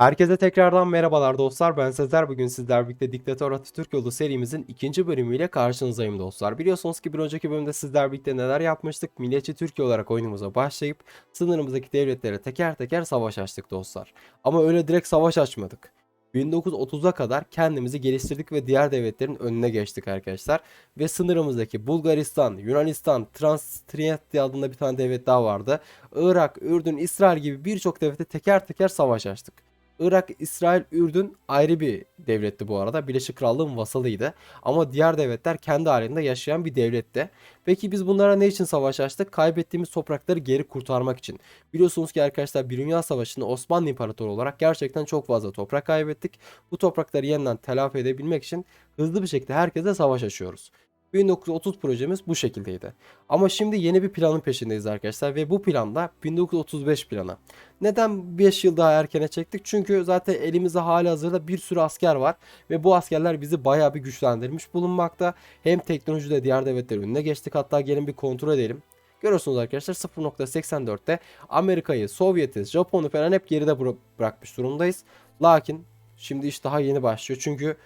Herkese tekrardan merhabalar dostlar. Ben Sezer. Bugün sizler birlikte Diktatör Atatürk Yolu serimizin ikinci bölümüyle karşınızdayım dostlar. Biliyorsunuz ki bir önceki bölümde sizler birlikte neler yapmıştık? Milliyetçi Türkiye olarak oyunumuza başlayıp sınırımızdaki devletlere teker teker savaş açtık dostlar. Ama öyle direkt savaş açmadık. 1930'a kadar kendimizi geliştirdik ve diğer devletlerin önüne geçtik arkadaşlar. Ve sınırımızdaki Bulgaristan, Yunanistan, Transnistria adında bir tane devlet daha vardı. Irak, Ürdün, İsrail gibi birçok devlete teker teker savaş açtık. Irak, İsrail, Ürdün ayrı bir devletti bu arada. Birleşik Krallığın vasalıydı. Ama diğer devletler kendi halinde yaşayan bir devletti. Peki biz bunlara ne için savaş açtık? Kaybettiğimiz toprakları geri kurtarmak için. Biliyorsunuz ki arkadaşlar bir Dünya Savaşı'nda Osmanlı İmparatoru olarak gerçekten çok fazla toprak kaybettik. Bu toprakları yeniden telafi edebilmek için hızlı bir şekilde herkese savaş açıyoruz. 1930 projemiz bu şekildeydi. Ama şimdi yeni bir planın peşindeyiz arkadaşlar ve bu planda 1935 planı. Neden 5 yıl daha erkene çektik? Çünkü zaten elimizde hali hazırda bir sürü asker var ve bu askerler bizi bayağı bir güçlendirmiş bulunmakta. Hem teknolojide diğer devletlerin önüne geçtik hatta gelin bir kontrol edelim. Görüyorsunuz arkadaşlar 0.84'te Amerika'yı, Sovyet'i, Japon'u falan hep geride bıra- bırakmış durumdayız. Lakin şimdi iş daha yeni başlıyor çünkü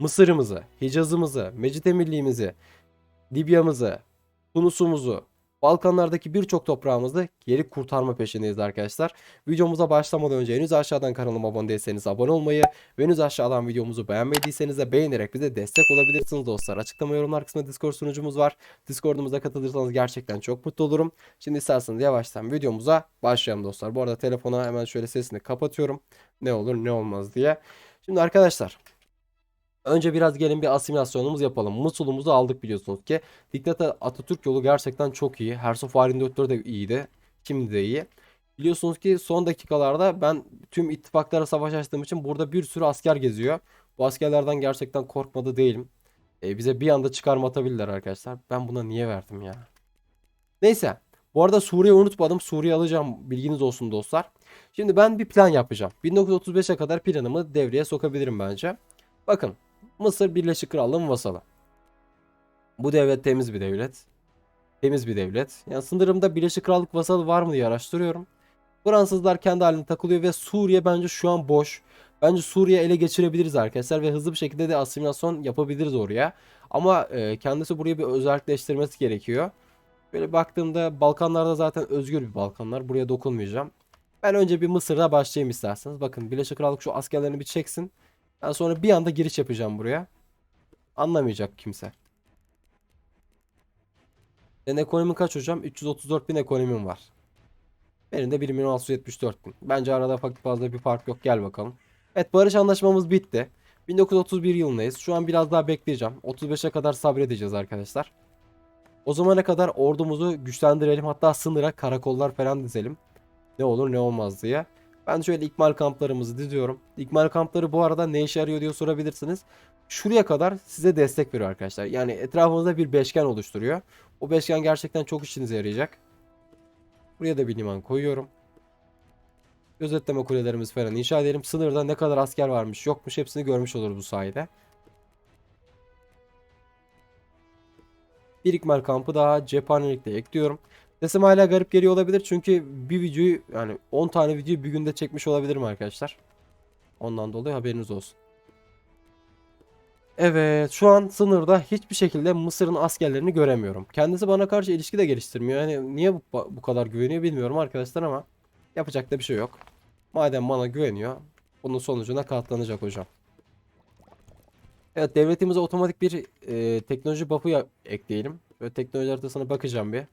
Mısır'ımızı, Hicaz'ımızı, Mecidemirliğimizi, Libya'mızı, Tunus'umuzu, Balkanlardaki birçok toprağımızı geri kurtarma peşindeyiz arkadaşlar. Videomuza başlamadan önce henüz aşağıdan kanalıma abone değilseniz abone olmayı ve henüz aşağıdan videomuzu beğenmediyseniz de beğenerek bize destek olabilirsiniz dostlar. Açıklama yorumlar kısmında Discord sunucumuz var. Discord'umuza katılırsanız gerçekten çok mutlu olurum. Şimdi isterseniz yavaştan videomuza başlayalım dostlar. Bu arada telefona hemen şöyle sesini kapatıyorum. Ne olur ne olmaz diye. Şimdi arkadaşlar Önce biraz gelin bir asimilasyonumuz yapalım. Musul'umuzu aldık biliyorsunuz ki. Diktatör Atatürk yolu gerçekten çok iyi. Hersof halinde 4 de iyiydi. Şimdi de iyi. Biliyorsunuz ki son dakikalarda ben tüm ittifaklara savaş açtığım için burada bir sürü asker geziyor. Bu askerlerden gerçekten korkmadı değilim. E, bize bir anda çıkarma atabilirler arkadaşlar. Ben buna niye verdim ya? Neyse. Bu arada Suriye unutmadım. Suriye alacağım. Bilginiz olsun dostlar. Şimdi ben bir plan yapacağım. 1935'e kadar planımı devreye sokabilirim bence. Bakın. Mısır Birleşik Krallığı'nın vasalı. Bu devlet temiz bir devlet. Temiz bir devlet. Yani sınırımda Birleşik Krallık vasalı var mı diye araştırıyorum. Fransızlar kendi halinde takılıyor ve Suriye bence şu an boş. Bence Suriye ele geçirebiliriz arkadaşlar ve hızlı bir şekilde de asimilasyon yapabiliriz oraya. Ama e, kendisi burayı bir özelleştirmesi gerekiyor. Böyle baktığımda Balkanlarda zaten özgür bir Balkanlar. Buraya dokunmayacağım. Ben önce bir Mısır'da başlayayım isterseniz. Bakın Birleşik Krallık şu askerlerini bir çeksin. Ben sonra bir anda giriş yapacağım buraya. Anlamayacak kimse. Senin ekonomin kaç hocam? 334 bin ekonomim var. Benim de 1 milyon 674 bin. Bence arada fa- fazla bir fark yok. Gel bakalım. Evet barış anlaşmamız bitti. 1931 yılındayız. Şu an biraz daha bekleyeceğim. 35'e kadar sabredeceğiz arkadaşlar. O zamana kadar ordumuzu güçlendirelim. Hatta sınıra karakollar falan dizelim. Ne olur ne olmaz diye. Ben şöyle ikmal kamplarımızı diziyorum. İkmal kampları bu arada ne işe yarıyor diye sorabilirsiniz. Şuraya kadar size destek veriyor arkadaşlar. Yani etrafınızda bir beşgen oluşturuyor. O beşgen gerçekten çok işinize yarayacak. Buraya da bir liman koyuyorum. Gözetleme kulelerimiz falan inşa edelim. Sınırda ne kadar asker varmış yokmuş hepsini görmüş oluruz bu sayede. Bir ikmal kampı daha cephanelikte ekliyorum. Sesim hala garip geliyor olabilir çünkü bir videoyu yani 10 tane videoyu bir günde çekmiş olabilirim arkadaşlar. Ondan dolayı haberiniz olsun. Evet şu an sınırda hiçbir şekilde Mısır'ın askerlerini göremiyorum. Kendisi bana karşı ilişki de geliştirmiyor. Yani niye bu, bu kadar güveniyor bilmiyorum arkadaşlar ama yapacak da bir şey yok. Madem bana güveniyor bunun sonucuna katlanacak hocam. Evet devletimize otomatik bir e, teknoloji buff'ı ekleyelim. Ve teknoloji haritasına bakacağım bir.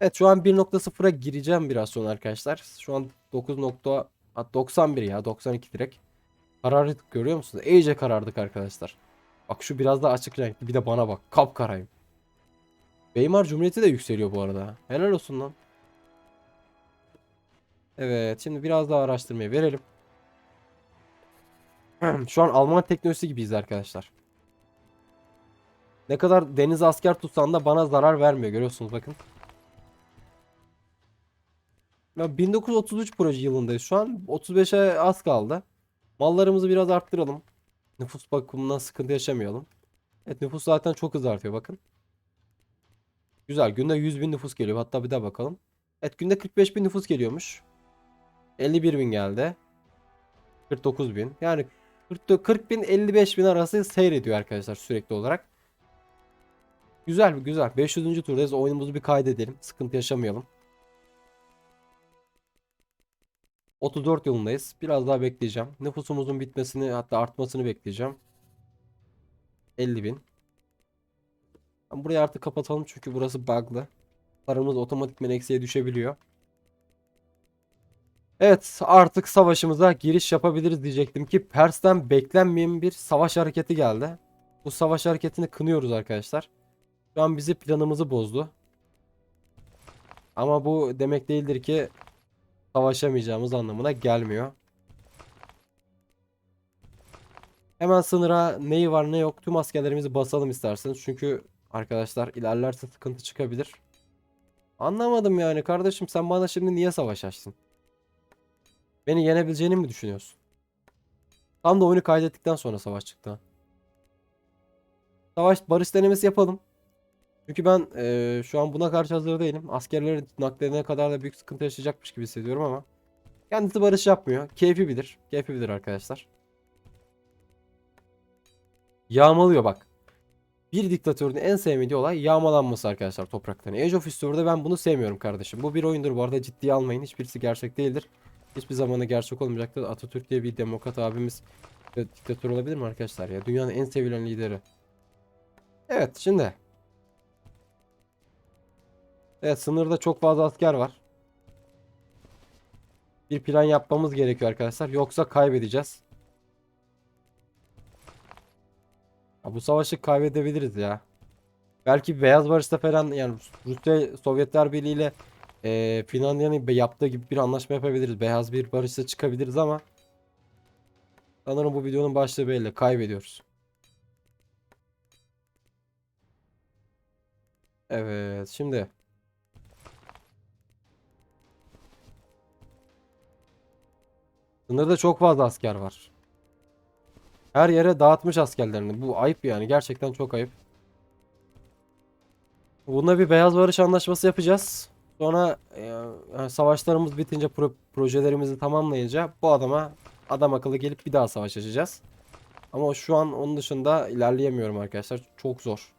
Evet şu an 1.0'a gireceğim biraz sonra arkadaşlar. Şu an 9.91 ya 92 direkt. Karardık görüyor musunuz? İyice karardık arkadaşlar. Bak şu biraz daha açık renkli bir de bana bak kapkarayım. Weimar Cumhuriyeti de yükseliyor bu arada. Helal olsun lan. Evet şimdi biraz daha araştırmaya verelim. Şu an Alman teknolojisi gibiyiz arkadaşlar. Ne kadar deniz asker tutsan da bana zarar vermiyor görüyorsunuz bakın. Ya 1933 proje yılındayız şu an. 35'e az kaldı. Mallarımızı biraz arttıralım. Nüfus bakımından sıkıntı yaşamayalım. Evet nüfus zaten çok hızlı artıyor bakın. Güzel günde 100 bin nüfus geliyor. Hatta bir daha bakalım. Evet günde 45 bin nüfus geliyormuş. 51 bin geldi. 49 bin. Yani 40, 40 bin 55 bin arası seyrediyor arkadaşlar sürekli olarak. Güzel güzel. 500. turdayız. Oyunumuzu bir kaydedelim. Sıkıntı yaşamayalım. 34 yılındayız. Biraz daha bekleyeceğim. Nüfusumuzun bitmesini hatta artmasını bekleyeceğim. 50 bin. Burayı artık kapatalım çünkü burası bug'lı. Paramız otomatikman eksiye düşebiliyor. Evet artık savaşımıza giriş yapabiliriz diyecektim ki Pers'ten beklenmeyen bir savaş hareketi geldi. Bu savaş hareketini kınıyoruz arkadaşlar. Şu an bizi planımızı bozdu. Ama bu demek değildir ki savaşamayacağımız anlamına gelmiyor. Hemen sınıra neyi var ne yok tüm askerlerimizi basalım isterseniz. Çünkü arkadaşlar ilerlerse sıkıntı çıkabilir. Anlamadım yani kardeşim sen bana şimdi niye savaş açtın? Beni yenebileceğini mi düşünüyorsun? Tam da oyunu kaydettikten sonra savaş çıktı. Savaş barış denemesi yapalım. Çünkü ben eee, şu an buna karşı hazır değilim. Askerleri nakledene kadar da büyük sıkıntı yaşayacakmış gibi hissediyorum ama. Kendisi barış yapmıyor. Keyfi bilir. Keyfi bilir arkadaşlar. Yağmalıyor bak. Bir diktatörün en sevmediği olay yağmalanması arkadaşlar topraklarını. Age of History'de ben bunu sevmiyorum kardeşim. Bu bir oyundur bu arada ciddiye almayın. Hiçbirisi gerçek değildir. Hiçbir zamanda gerçek olmayacaktır. Atatürk diye bir demokrat abimiz e, diktatör olabilir mi arkadaşlar ya? Dünyanın en sevilen lideri. Evet şimdi. Evet sınırda çok fazla asker var. Bir plan yapmamız gerekiyor arkadaşlar. Yoksa kaybedeceğiz. Ya bu savaşı kaybedebiliriz ya. Belki Beyaz Barış'ta falan yani Rusya Sovyetler Birliği ile eee Finlandiya'nın yaptığı gibi bir anlaşma yapabiliriz. Beyaz bir barışta çıkabiliriz ama sanırım bu videonun başlığı belli. Kaybediyoruz. Evet şimdi Sınırda çok fazla asker var. Her yere dağıtmış askerlerini. Bu ayıp yani. Gerçekten çok ayıp. Bununla bir beyaz barış anlaşması yapacağız. Sonra e, savaşlarımız bitince pro- projelerimizi tamamlayınca bu adama adam akıllı gelip bir daha savaş açacağız. Ama şu an onun dışında ilerleyemiyorum arkadaşlar. Çok zor.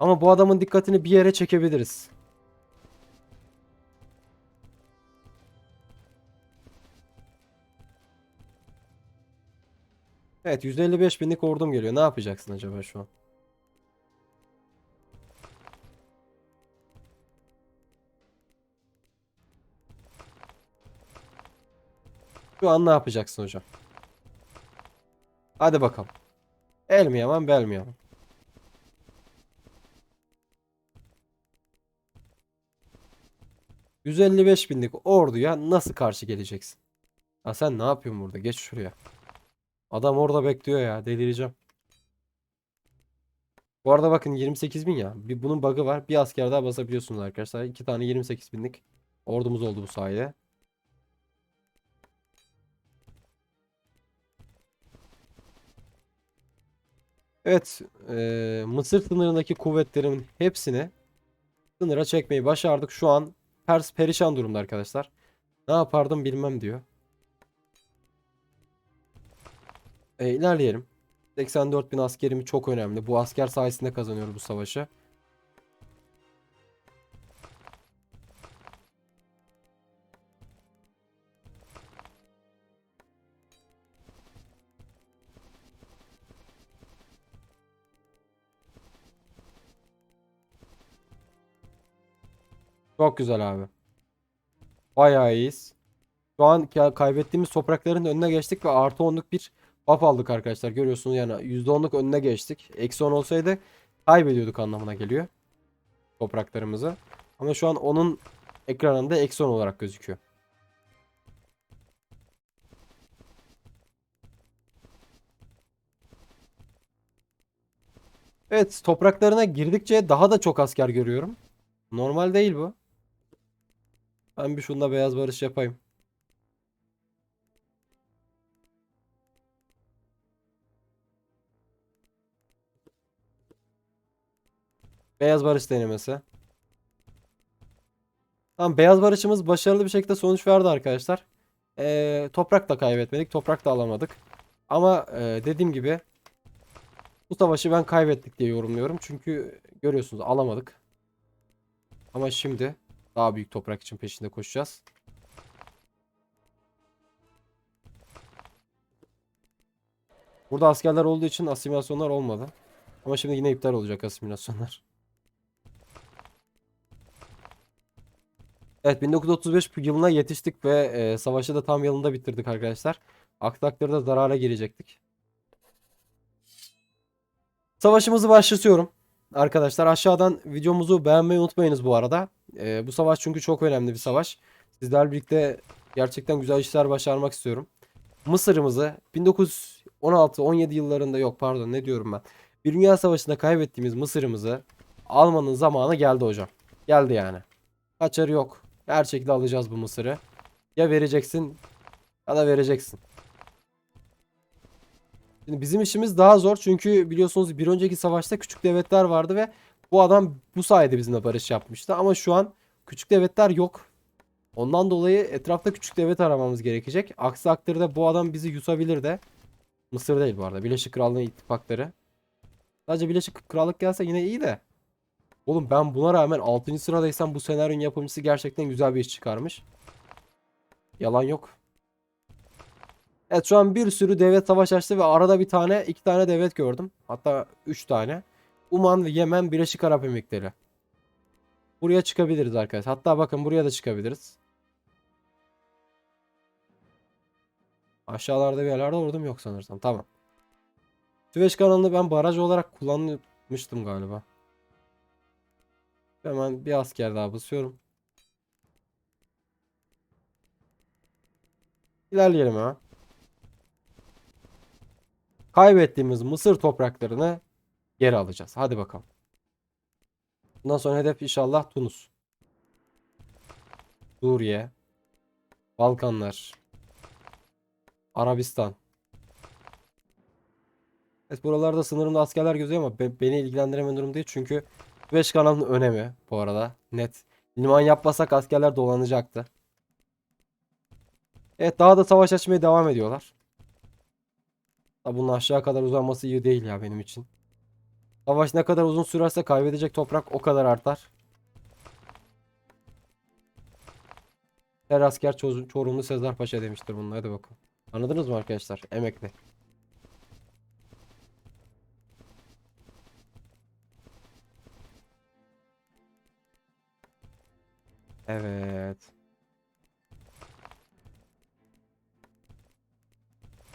Ama bu adamın dikkatini bir yere çekebiliriz. Evet 155 binlik ordum geliyor. Ne yapacaksın acaba şu an? Şu an ne yapacaksın hocam? Hadi bakalım. El mi yaman bel mi yaman? ...155 binlik orduya nasıl karşı geleceksin? Ha sen ne yapıyorsun burada? Geç şuraya. Adam orada bekliyor ya. Delireceğim. Bu arada bakın 28 bin ya. Bir, bunun bug'ı var. Bir asker daha basabiliyorsunuz arkadaşlar. İki tane 28 binlik ordumuz oldu bu sayede. Evet. eee, Mısır sınırındaki kuvvetlerimin hepsini sınıra çekmeyi başardık. Şu an Pers perişan durumda arkadaşlar. Ne yapardım bilmem diyor. E, ilerleyelim. 84 bin askerimi çok önemli. Bu asker sayesinde kazanıyoruz bu savaşı. Çok güzel abi. Bayağı iyiyiz. Şu an ka- kaybettiğimiz toprakların önüne geçtik ve artı 10'luk bir buff aldık arkadaşlar. Görüyorsunuz yani %10'luk önüne geçtik. Eksi 10 olsaydı kaybediyorduk anlamına geliyor. Topraklarımızı. Ama şu an onun ekranında eksi 10 olarak gözüküyor. Evet topraklarına girdikçe daha da çok asker görüyorum. Normal değil bu. Ben bir şunla beyaz barış yapayım. Beyaz barış denemesi. Tamam beyaz barışımız başarılı bir şekilde sonuç verdi arkadaşlar. Ee, toprak da kaybetmedik. Toprak da alamadık. Ama e, dediğim gibi bu savaşı ben kaybettik diye yorumluyorum. Çünkü görüyorsunuz alamadık. Ama şimdi daha büyük toprak için peşinde koşacağız. Burada askerler olduğu için asimilasyonlar olmadı. Ama şimdi yine iptal olacak asimilasyonlar. Evet 1935 yılına yetiştik ve e, savaşı da tam yılında bitirdik arkadaşlar. Aksi takdirde zarara girecektik. Savaşımızı başlatıyorum. Arkadaşlar aşağıdan videomuzu beğenmeyi unutmayınız bu arada. E, bu savaş çünkü çok önemli bir savaş. Sizlerle birlikte gerçekten güzel işler başarmak istiyorum. Mısır'ımızı 1916-17 yıllarında yok pardon ne diyorum ben. Bir Dünya Savaşı'nda kaybettiğimiz Mısır'ımızı almanın zamanı geldi hocam. Geldi yani. Kaçarı yok. Her şekilde alacağız bu Mısır'ı. Ya vereceksin ya da vereceksin. Şimdi bizim işimiz daha zor çünkü biliyorsunuz bir önceki savaşta küçük devletler vardı ve bu adam bu sayede bizimle barış yapmıştı. Ama şu an küçük devletler yok. Ondan dolayı etrafta küçük devlet aramamız gerekecek. Aksi takdirde bu adam bizi yutabilir de. Mısır değil bu arada. Birleşik Krallığın ittifakları. Sadece Birleşik Krallık gelse yine iyi de. Oğlum ben buna rağmen 6. sıradaysam bu senaryonun yapımcısı gerçekten güzel bir iş çıkarmış. Yalan yok. Evet şu an bir sürü devlet savaş açtı ve arada bir tane iki tane devlet gördüm. Hatta üç tane. Uman ve Yemen Birleşik Arap Emirlikleri. Buraya çıkabiliriz arkadaşlar. Hatta bakın buraya da çıkabiliriz. Aşağılarda bir yerlerde ordum yok sanırsam. Tamam. Süveyş kanalını ben baraj olarak kullanmıştım galiba. Hemen bir asker daha basıyorum. İlerleyelim ha. Kaybettiğimiz Mısır topraklarını geri alacağız. Hadi bakalım. Bundan sonra hedef inşallah Tunus. Suriye. Balkanlar. Arabistan. Evet buralarda sınırımda askerler gözüyor ama be- beni ilgilendiremeyen durum değil. Çünkü Süveyş kanalının önemi bu arada. Net. Liman yapmasak askerler dolanacaktı. Evet daha da savaş açmaya devam ediyorlar. Ha, bunun aşağı kadar uzanması iyi değil ya benim için. Savaş ne kadar uzun sürerse kaybedecek toprak o kadar artar. Her asker Ço- Çorumlu Sezar Paşa demiştir bunun. Hadi bakalım. Anladınız mı arkadaşlar? Emekli. Evet.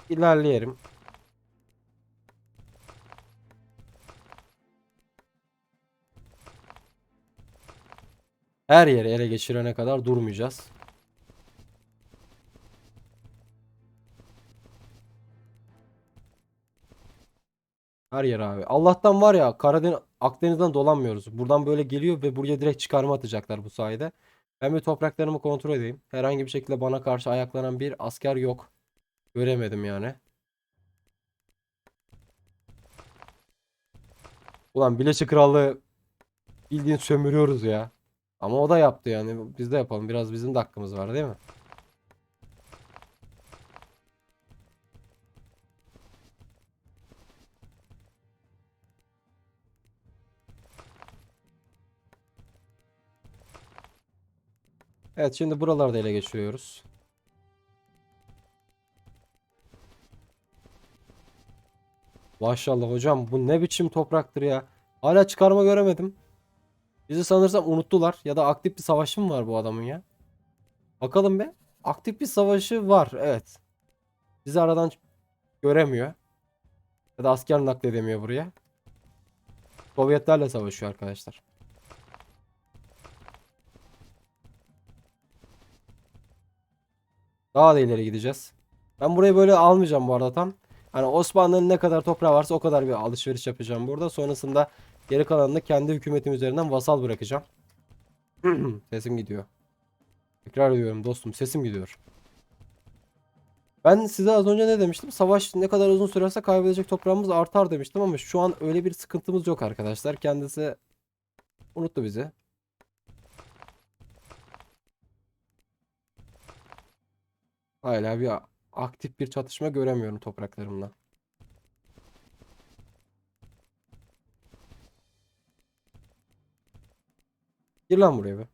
İlerleyelim. Her yeri ele geçirene kadar durmayacağız. Her yer abi. Allah'tan var ya Karadeniz Akdeniz'den dolanmıyoruz. Buradan böyle geliyor ve buraya direkt çıkarma atacaklar bu sayede. Ben bir topraklarımı kontrol edeyim. Herhangi bir şekilde bana karşı ayaklanan bir asker yok. Göremedim yani. Ulan Birleşik Krallığı bildiğin sömürüyoruz ya. Ama o da yaptı yani. Biz de yapalım. Biraz bizim de hakkımız var değil mi? Evet şimdi buralarda ele geçiriyoruz. Maşallah hocam bu ne biçim topraktır ya. Hala çıkarma göremedim. Bizi sanırsam unuttular ya da aktif bir savaşı mı var bu adamın ya? Bakalım be. Aktif bir savaşı var evet. Bizi aradan göremiyor. Ya da asker nakledemiyor buraya. Sovyetlerle savaşıyor arkadaşlar. Daha da ileri gideceğiz. Ben burayı böyle almayacağım bu arada tam. Hani Osmanlı'nın ne kadar toprağı varsa o kadar bir alışveriş yapacağım burada. Sonrasında geri kalanını kendi hükümetim üzerinden vasal bırakacağım. Sesim gidiyor. Tekrar ediyorum dostum sesim gidiyor. Ben size az önce ne demiştim? Savaş ne kadar uzun sürerse kaybedecek toprağımız artar demiştim ama şu an öyle bir sıkıntımız yok arkadaşlar. Kendisi unuttu bizi. Hala bir aktif bir çatışma göremiyorum topraklarımda. Gir lan buraya be.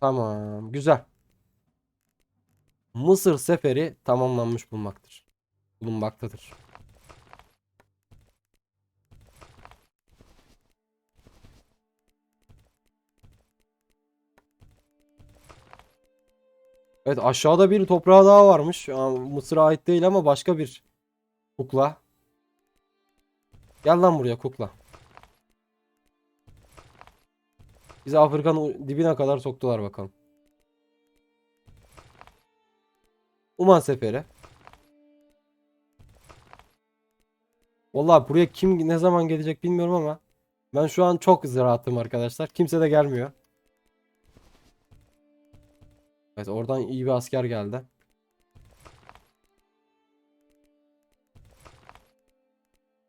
Tamam, güzel. Mısır seferi tamamlanmış bulunmaktır. Bulunmaktadır. Evet aşağıda bir toprağı daha varmış. Mısır'a ait değil ama başka bir kukla. Gel lan buraya kukla. Bizi Afrika'nın dibine kadar soktular bakalım. Uman Seferi. Vallahi buraya kim ne zaman gelecek bilmiyorum ama ben şu an çok rahatım arkadaşlar. Kimse de gelmiyor. Evet oradan iyi bir asker geldi.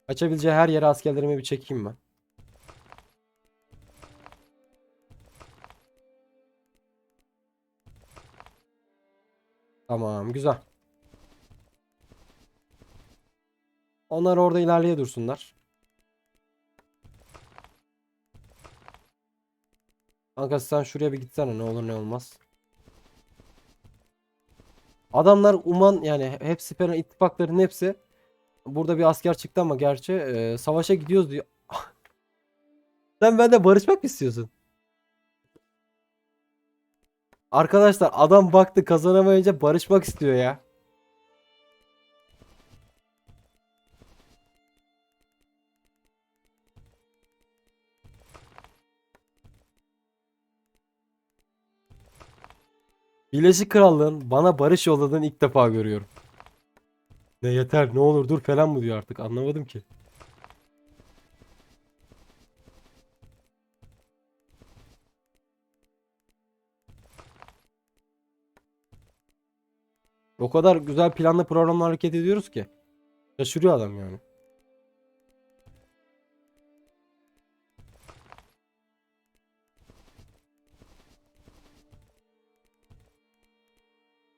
Kaçabileceği her yere askerlerimi bir çekeyim ben. Tamam güzel. Onlar orada ilerleye dursunlar. Kanka sen şuraya bir gitsene ne olur ne olmaz. Adamlar Uman yani hepsi falan ittifakların hepsi burada bir asker çıktı ama gerçi e, savaşa gidiyoruz diyor. Sen bende barışmak mı istiyorsun? Arkadaşlar adam baktı kazanamayınca barışmak istiyor ya. Birleşik Krallığın bana barış yolladığını ilk defa görüyorum. Ne yeter ne olur dur falan mı diyor artık anlamadım ki. O kadar güzel planlı programla hareket ediyoruz ki. Şaşırıyor adam yani.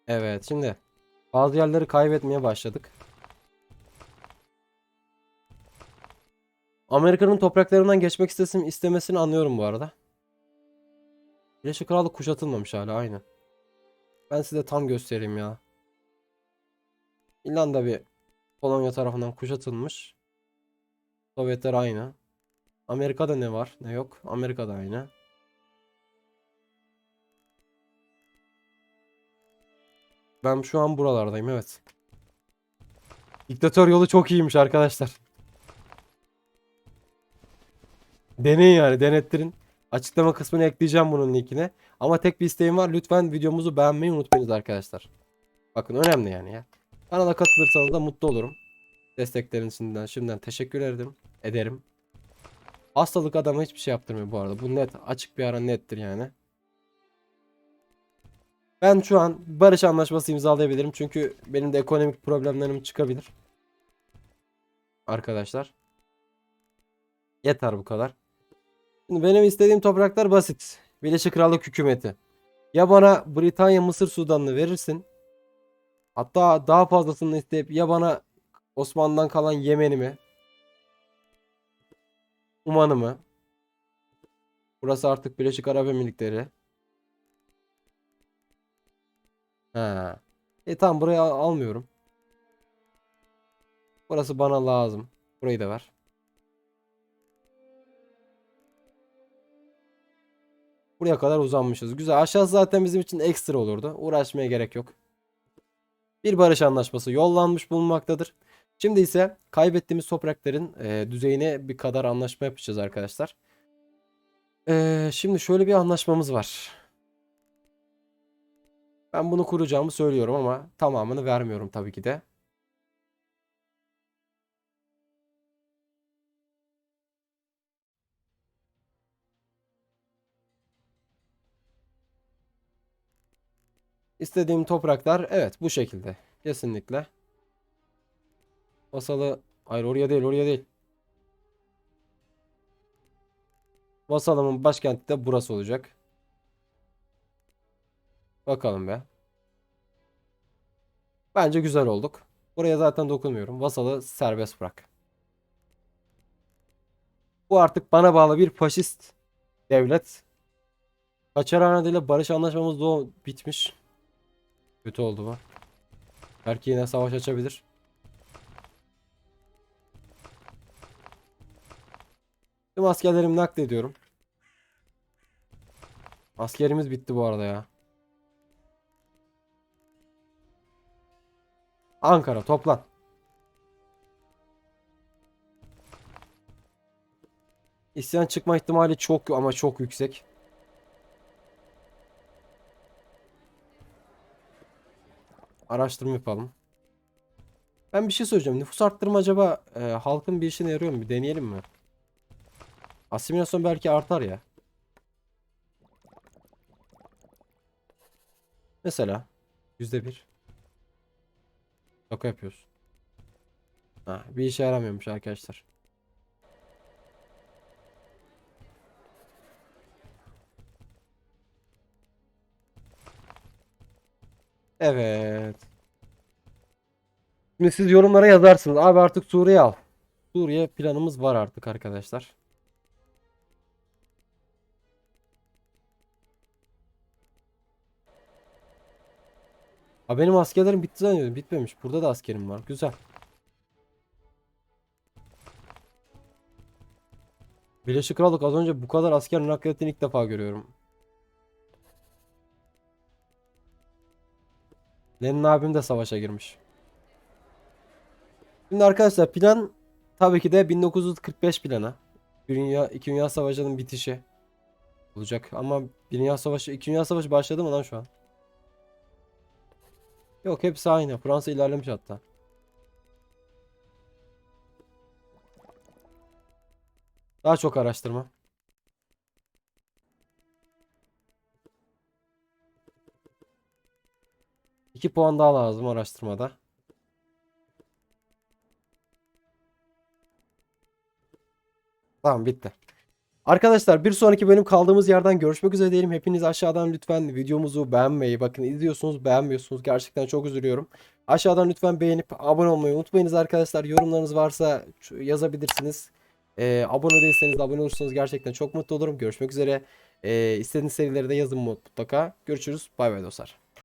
Evet şimdi bazı yerleri kaybetmeye başladık. Amerika'nın topraklarından geçmek istesin, istemesini anlıyorum bu arada. Birleşik Krallık kuşatılmamış hala aynı. Ben size tam göstereyim ya. İrlanda bir Polonya tarafından kuşatılmış. Sovyetler aynı. Amerika'da ne var ne yok. Amerika'da aynı. Ben şu an buralardayım evet. Diktatör yolu çok iyiymiş arkadaşlar. Deneyin yani denettirin. Açıklama kısmına ekleyeceğim bunun linkini. Ama tek bir isteğim var. Lütfen videomuzu beğenmeyi unutmayınız arkadaşlar. Bakın önemli yani ya. Kanala katılırsanız da mutlu olurum. Destekleriniz şimdiden, şimdiden teşekkür ederim. Ederim. Hastalık adama hiçbir şey yaptırmıyor bu arada. Bu net. Açık bir ara nettir yani. Ben şu an barış anlaşması imzalayabilirim. Çünkü benim de ekonomik problemlerim çıkabilir. Arkadaşlar. Yeter bu kadar. Şimdi benim istediğim topraklar basit. Birleşik Krallık hükümeti. Ya bana Britanya, Mısır, Sudan'ını verirsin. Hatta daha fazlasını isteyip ya bana Osmanlı'dan kalan Yemen'imi, Uman'ımı. Burası artık Birleşik Arap Emirlikleri. Ha. E tamam buraya al- almıyorum. Burası bana lazım. Burayı da ver. Buraya kadar uzanmışız. Güzel. Aşağısı zaten bizim için ekstra olurdu. Uğraşmaya gerek yok. Bir barış anlaşması yollanmış bulunmaktadır. Şimdi ise kaybettiğimiz toprakların e, düzeyine bir kadar anlaşma yapacağız arkadaşlar. E, şimdi şöyle bir anlaşmamız var. Ben bunu kuracağımı söylüyorum ama tamamını vermiyorum tabii ki de. İstediğim topraklar evet bu şekilde. Kesinlikle. Masalı hayır oraya değil oraya değil. Vasalımın başkenti de burası olacak. Bakalım be. Bence güzel olduk. Buraya zaten dokunmuyorum. Vasalı serbest bırak. Bu artık bana bağlı bir faşist devlet. Kaçarhane ile barış anlaşmamız da bitmiş. Kötü oldu bu. Belki yine savaş açabilir. Tüm askerlerimi naklediyorum. Askerimiz bitti bu arada ya. Ankara toplan. İsyan çıkma ihtimali çok ama çok yüksek. Araştırma yapalım. Ben bir şey söyleyeceğim. Nüfus arttırma acaba e, halkın bir işine yarıyor mu? Bir deneyelim mi? Asimilasyon belki artar ya. Mesela yüzde bir. Şaka yapıyoruz. Ha, bir işe yaramıyormuş arkadaşlar. Evet. Şimdi siz yorumlara yazarsınız. Abi artık Suriye al. Suriye planımız var artık arkadaşlar. Ha benim askerlerim bitti zannediyordum. Bitmemiş. Burada da askerim var. Güzel. Birleşik Krallık az önce bu kadar asker nakletini ilk defa görüyorum. Lenin abim de savaşa girmiş. Şimdi arkadaşlar plan tabii ki de 1945 planı. Bir Dünya, İki Dünya Savaşı'nın bitişi olacak. Ama bir Dünya Savaşı, İki Dünya Savaşı başladı mı lan şu an? Yok hepsi aynı. Fransa ilerlemiş hatta. Daha çok araştırma. İki puan daha lazım araştırmada. Tamam bitti. Arkadaşlar bir sonraki bölüm kaldığımız yerden görüşmek üzere diyelim. Hepiniz aşağıdan lütfen videomuzu beğenmeyi bakın izliyorsunuz beğenmiyorsunuz gerçekten çok üzülüyorum. Aşağıdan lütfen beğenip abone olmayı unutmayınız arkadaşlar. Yorumlarınız varsa yazabilirsiniz. Ee, abone değilseniz abone olursanız gerçekten çok mutlu olurum. Görüşmek üzere. Ee, istediğiniz serileri de yazın mutlaka. Görüşürüz. Bay bay dostlar.